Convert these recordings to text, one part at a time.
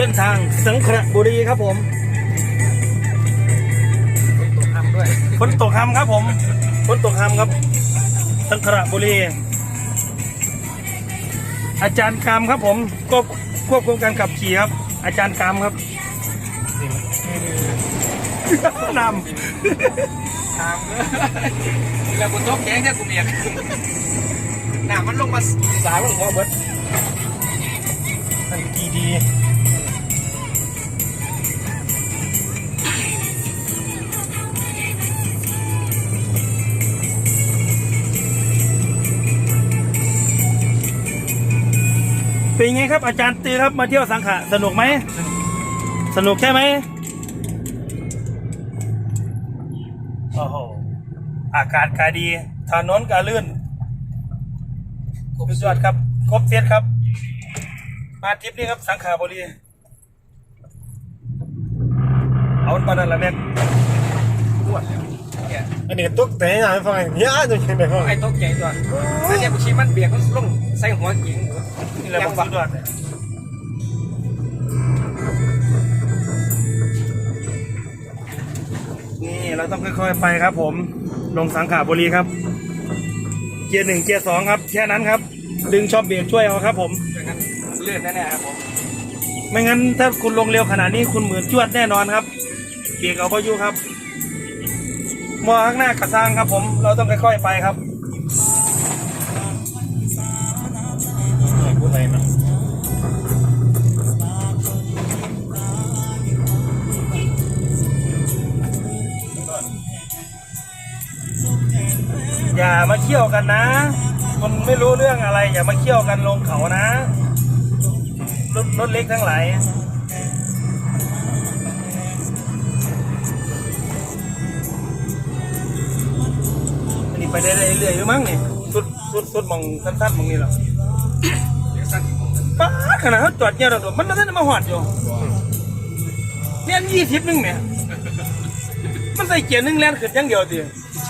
ส้นทางสังขละบุรีครับผมตกทำด้วยฝนตกคำครับผมฝนตกคำครับ สังขละบุรี อาจารย์กามครับผมก็ควบคุมการขับขี่ครับ อาจารย์กามครับนทำเลยแล้วกูตกแข็งแค่กูเบียกหนามันลงมาสายมันหัวเบิด ครับอาจารย์ตือครับมาเที่ยวสังขะสนุกไหม สนุกใช่ไหมโอ้โหอากาศกาดีถนนกาลื่นสุดยอดครับ ครบเซตครับ มาทริปนี้ครับสังขาบุรี เอามันปานนันละแม่ปวด แล้วแกอันนี้ก็ตุกแต่ยังไงฟังเนี่ยตัวยังไงฟังไอ้ตกใหญ่ตัวแล้วเนี่ยกูชี้มันเบียกมันลงใส่หัวเก๋งนี่แหละผมสุดยอดเลยนี่เราต้องค่อยๆไปครับ ผมลงสังขาบุรีครับ เกียร์หนึ่งเกียร์สองครับ แค่นั้นครับ ดึงชอบเบรกช่วยเอาครับ ผมเลื่อนแน่ๆครับผมไม่งั้นถ้าคุณลงเร็วขนาดนี้คุณเหมือนจวดแน่นอนครับ เบรกเอาพายุครับ มอข้างหน้ากระซังครับผม เราต้องค่อยๆไปครับพูดอะไรนะอย่ามาเที่ยวกันนะคุณไม่รู้เรื่องอะไร อย่ามาเที่ยวกันลงเขานะรถรถเล็กทั้งหลาย ไปได้เรื่อยๆอยู่มั้งนี่สุดสุดสุดมองสั้นๆมองนี่หรอเดี๋ยวสั้นป้าดขนาดเขาจอดเงี้ยเราตัวมันไม่ได้มาหอดอยู่เนี่ยยี่สิบนึงเนี่ยมันใส่เกียร์หนึงแลนขึ้นอยังเดียวดิ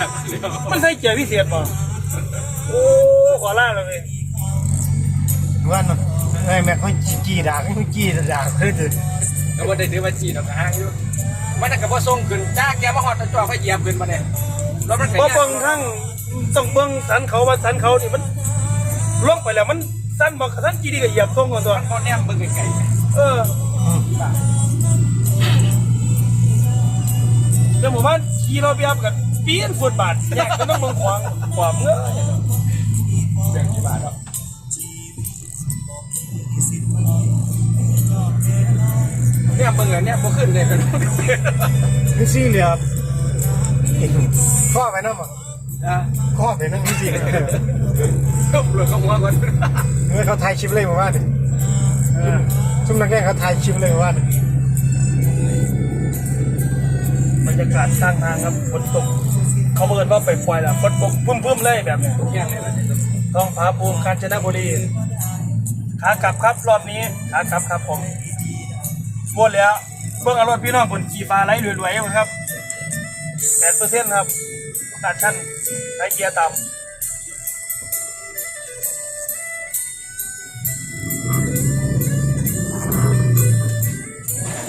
จับเร็วมันใส่เกียร์พิเศษป่ะโอ้ขอล่าเลยว่าน่ะไอ้แม่เขาจีด่าเขาจีด่าคือถือแล้ววันได้ถือมาจีนออกห่างอยู่มันกับว่าส่งขึ้นจ้าแกมาหอดตะจ่อเขาเหยียบขึ้นมาเนี่ย รถมันเพราะเบิ้งทั้งต้องเบิ้งสันเขาว่าสันเขานี่มันล่องไปแล้วมันสั้นบอกสั้นจีดีกับเหยียบตรงก่อนตัวมันพอแนมเบิ่งไกลเออเดี๋ยวผมว่าขี่รถไปอัพกับปีนฟุตบาทแยกก็ต้องเบิ้งขวางขวางเงยๆเสียงกี่บาทครับเนี่ยเบิ่งเลยเนี่ยพอขึ้นเลยกัน คือซี่เหลี่ยม ข้อไปนั่นมั้งอะข้อไปนั่นจริงก็เปลือกเขาหัวก่อนเมื่อเขาถ่ายคลิปเลยมาว่าเนี่ยชุ่มนักแก่เขาถ่ายคลิปเลยมาว่าเนี่ยบรรยากาศข้างทางครับฝนตกเขาเบิดว่าไปปล่อยละฝนตกพึ่มๆเลยแบบเนี้ยแค่นี้แหละท้องผาภูมิกาญจนบุรีขากลับครับรอบนี้ขากลับครับผมหมดแล้วเบิ่งเอารถพี่น้องบนขี่ฟ้าไล่รวยๆอยู่ครับ แปดเปอร์เซ็นต์ครับตัดชั้นไล่เกียร์ต่ำ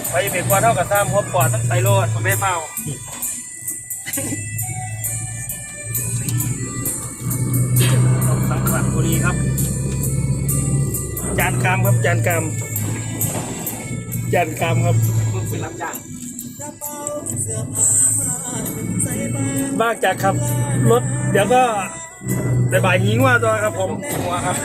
ไปเบรกกว่าเท่ากับซ้ำหัวปอดตั้งไตโลดผมไม่เมาสังขละบุรีครับ จานกามครับจานกามจานกามครับเป็นรับจ้าง มากจากขับรถเดี๋ยวก็บ่ายๆหิงว่าตัวครับผมหัวครับ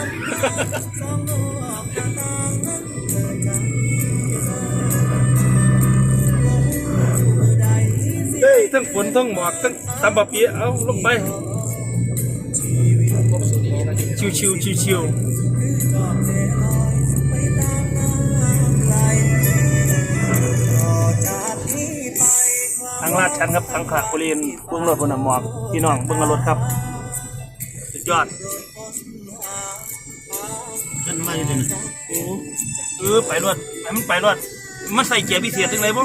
เฮ้ยทั้งฝนทั้งหมอกทั้งตำบะเปียเอาลงไป ชิวชิวชิวชิ วทางลาดชันครับทางขละบุรีเบื้องรถบนน้ำหมอกพี่น้องเบื้องรถครับสุดยอดกันมาอยู่ที่นี่โอ้เออไปรวดไปมันไปรวดมันใส่เกียร์พิเศษจังเลยบ่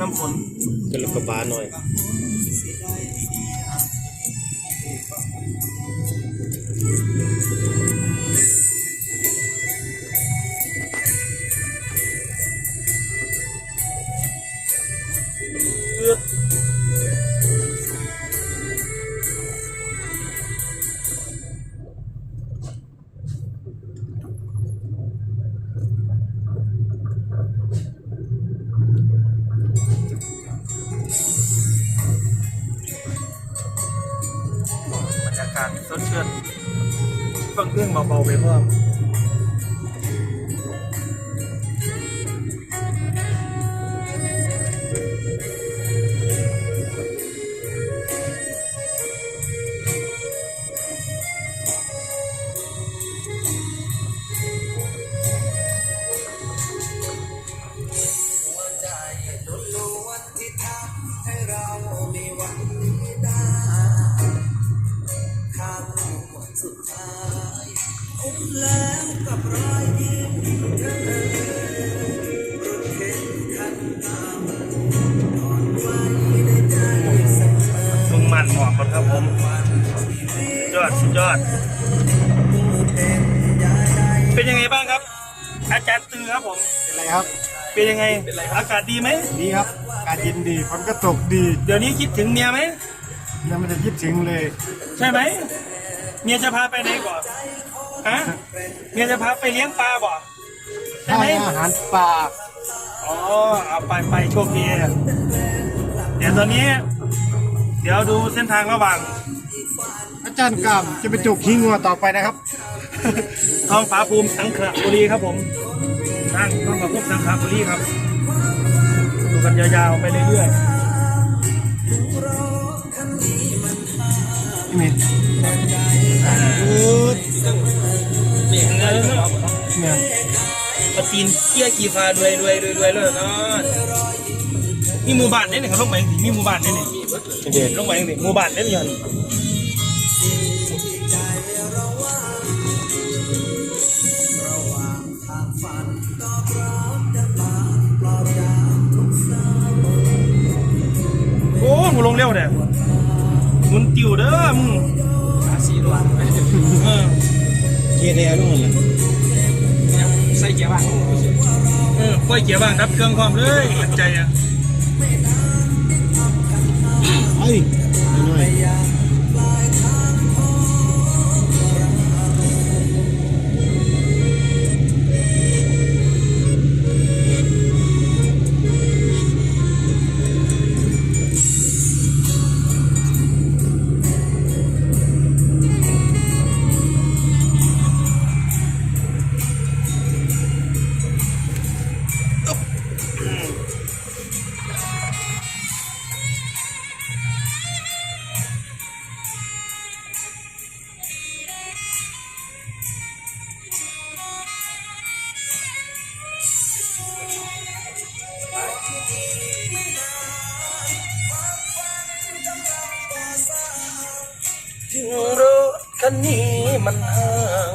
น้ำฝนกันลูกกระบาหน่อย การสดชื่นเฟิ่งเพลงเบาๆไปเพิ่ม ลุงมันหมอกครับครับผม ยอดสุดยอด เป็นยังไงบ้างครับ อาจารย์ตือครับผมอะไรครับ เป็นยังไง อากาศดีไหม ดีครับอากาศเย็นดีฝนก็ตกดี เดี๋ยวนี้คิดถึงเมียไหมยังไม่ได้คิดถึงเลย ใช่ไหม เมียจะพาไปไหนก่อน ฮะเมียจะพาไปเลี้ยงปลาบ่ใช่ไหมให้อาหารปลาอ๋อเอาไปไปโชคดีเดี๋ยวตอนนี้ เดี๋ยวดูเส้นทางระหว่างอาจารย์กามจะไปจุกขี้งัวต่อไปนะครับท้องฟ้าภูมิสังขละบุรีครับผมทางท้องฟ้าภูมิสังขละบุรีครับดูกันยาวๆไปเรื่อยนี่มีอืดนี่เงินเรา เนี่ยๆปะตีนเกี้ยขี่ฟ้าด้วยด้วยด้วยด้วยเลยเนาะมีหมู่บ้านเนี่ยเขาลงไปสิมีหมู่บ้านเนี่ยนี่เด็ดลงไปสิหมู่บ้านเนี่ยยันโอ้มึงลงเร็วเนี่ยมึงติวเด้อมึงอาซีดวนเออเกียร์แดงนู่นเลยใส่เกียร์บ้างเออค่อยเกียร์บ้างดับเครื่องความเลยมั่นใจอะเฮ้ยหน่อย ถึงรถคันนี้มันห่าง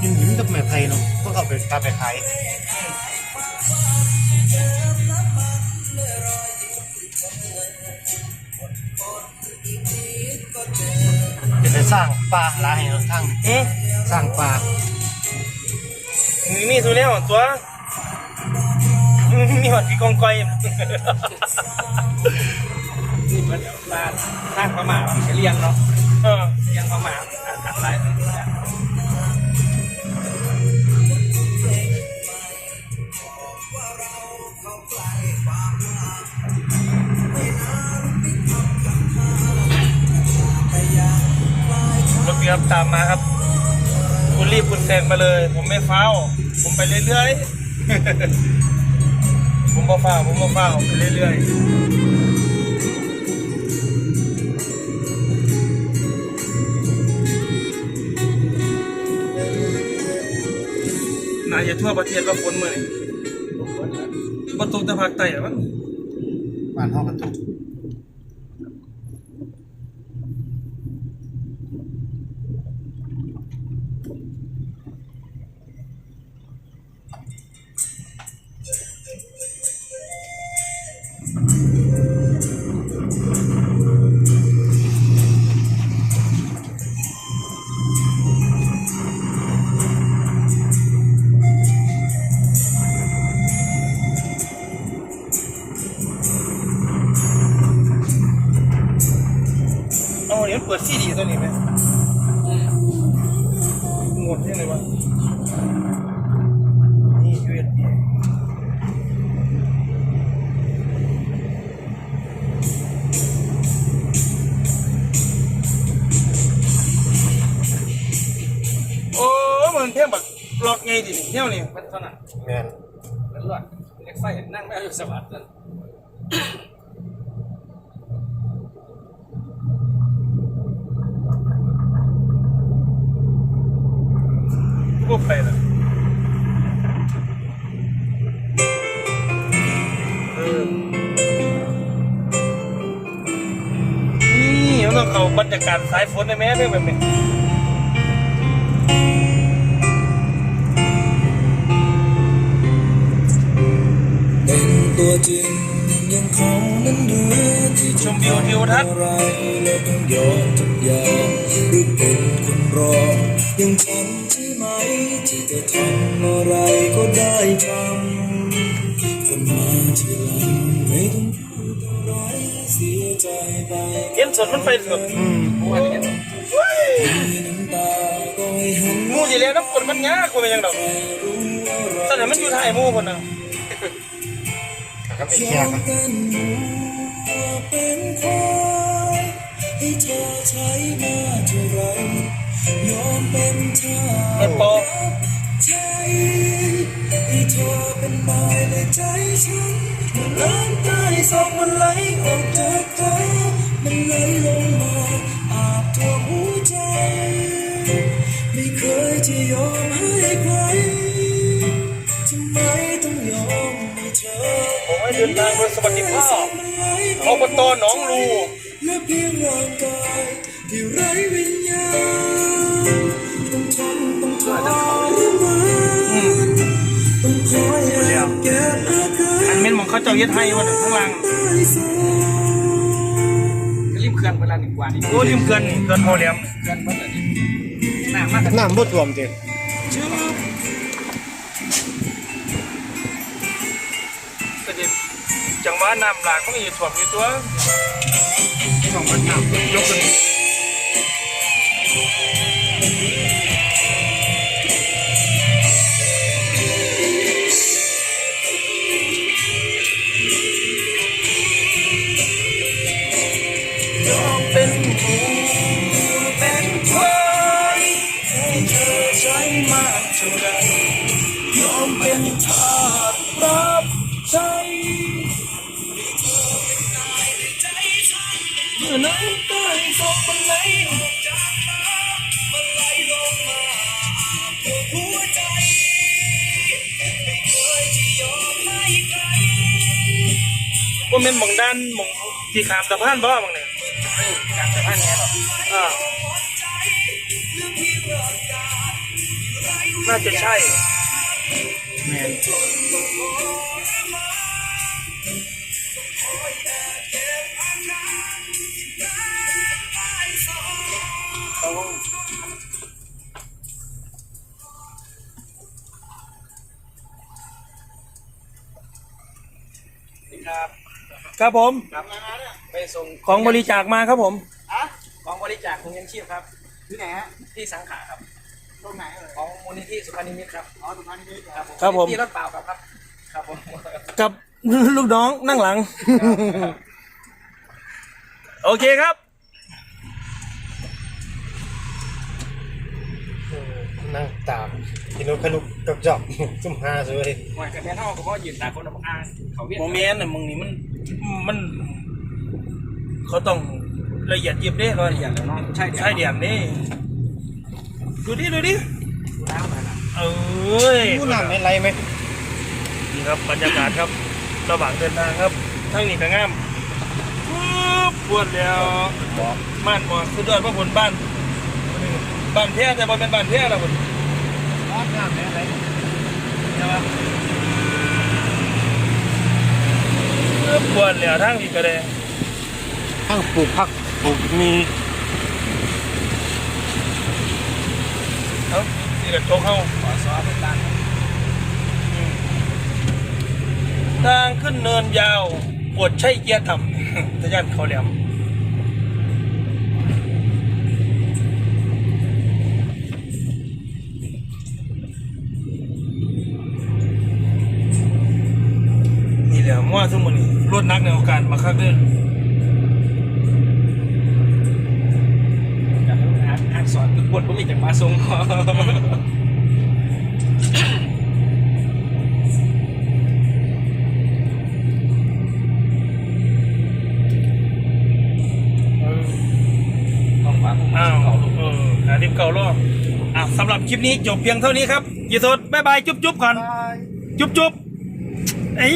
กินหิมกับแม่ไทยเนาะพวกเขาไปพาไปขายจะไปสร้างปลาหลายให้เราทั้งเอ๊ะสร้างปลามีมีตัวเนี้ยตัวมีหอดพี่กองก้อย นี่มันบ้านทางพม่าเลี้ยงเนาะเออเลี้ยงพม่าอัดหลายรถเบียบตามมาครับ คุณรีบคุณแซงมาเลย ผมไม่เฝ้า ผมไปเรื่อยๆ ผมบ่เฝ้า ผมบ่เฝ้าไปเรื่อยๆ น่าจะทั่วประเทศว่าฝนมือนี่บ่ตกแต่ภาคใต้อะมั้งบ้านห้องกระตุก ลอกไงดิเที่ยวนี่มันเท่านั้นแมนมันรอดเล็กไฟนั่งไม่เอาอยู่สวัสดิ์นั่นพวกไปละเออนี่มันต้องเขาบรรยากาศสายฝนในแม่เรื่องแบบนี้ ตัวจริงยังคงนั้นหรือที่ชมวิวทิวทัศน์อะไรแล้วต้องยอมทุกอย่างหรือเป็นคนรอยังฉันใช่ไหม ที่จะทำอะไรก็ได้ทำคนมาทีหลังไม่ต้องพูดอะไรเสียใจไปเห็นสดมันไปสดเพราะว่าเนี่ยมีน้ำตาก็ให้หันหมูสิแล้วน้ำกลมันยากกว่าเป็นยังดอกรู้ว่าตอนนั้นมันอยู่ไทยหมูคนน่ะ ก็ไม่เคียร์เป็นหมูเป็นควายให้เธอใช้มาเท่าไรยอมเป็นทาเปิดโปใจให้เธอเป็นนายในใจฉันมันน้ำตาสองวันไหลออก อสวัสดิภาพอบตหนองรูและเพียงร่างกายที่ไร้วิญญาณต้องทนต้องทรมานต้องคอยแอบเก็บอาการอันเม่นของเขาเจ้าเย็ดให้วันข้างล่างรีบเคลื่อนเวลาหนึ่งกว่านี่โอ้ริมเกินนี่เกินโพอแหลมเคลื่อนเมื่อไหร่นี่หน้ามากน้ำบ่ท่วมเด็ด หวะน้ำหลากมันก็จะถ่วมอยู่ตัวสองพันน้ำยกขึ้นเป็นหมูเป็นควายให้เธอใช้มากเท่าไร กมันไหลออกจากตามันไหลลงมาปวดหัวใจ ไม่เคยที่ยอมให้ใครว่าเป็นหมองด้านหมองที่ขามสะพานบ่บางเนี่ยไม่การจะพาดแน่หรออ่าน่าจะใช่แมน ครับผมครับไปส่งของบริจาคมาครับผมของบริจาคของยังชีพครับ ที่ไหนฮะ ที่สังขาครับ ตรงไหนเอ่ยของมูลนิธิสุพรรณนิมิตรครับ อ๋อตรงนั้นนี่ครับผมครับผมที่รถเปล่าครับครับ ครับผม กับลูกน้องนั่งหลัง โอเคครับนั่งตาม กินนกขนุกจอกจอกซุ่มหาสวยวันกันแม่เท่าก็เพราะยืนตากคนออกอ่านเขาเวียนโมเมนต์น่ะมึงนี่มันมันเขาต้องละเอียดยิบเด้รายละเอียดเนาะใช่เดี๋ยวใช่เดียมนี่ดูดิดูดิน้ำไปละเอ้ยผู้น้ำไม่ไรไหมนี่ครับบรรยากาศครับระหว่างเดินทางครับทั้งนี้ก็งามปุ๊บปวดแล้วม่านหมอกสุดยอดพระผลบ้านบ้านแท้แต่บ่เป็นบ้านแท้แล้วพุ่น ร้อนน้ำไม่ไรใช่ปะปุ๊บปวดแล้วทั้งนี้ก็ได้ทั้งปลูกผักปลูกมีเอ้านี่ก็โตกเข้าขอซอเป็นตั้งทางขึ้นเนินยาวปวดใช่เกียร์ต่ำทะยานเขาแหลม รถนักในโอกาสมาคักเด้ออักษรบทผมมีจากมาทรงอ้าวเออหาดิบเก่าร้อะสำหรับคลิปนี้จบเพียงเท่านี้ครับยีสดบ๊ายบาย จุ๊บจุ๊บก่อน จุ๊บจุ๊บไอ้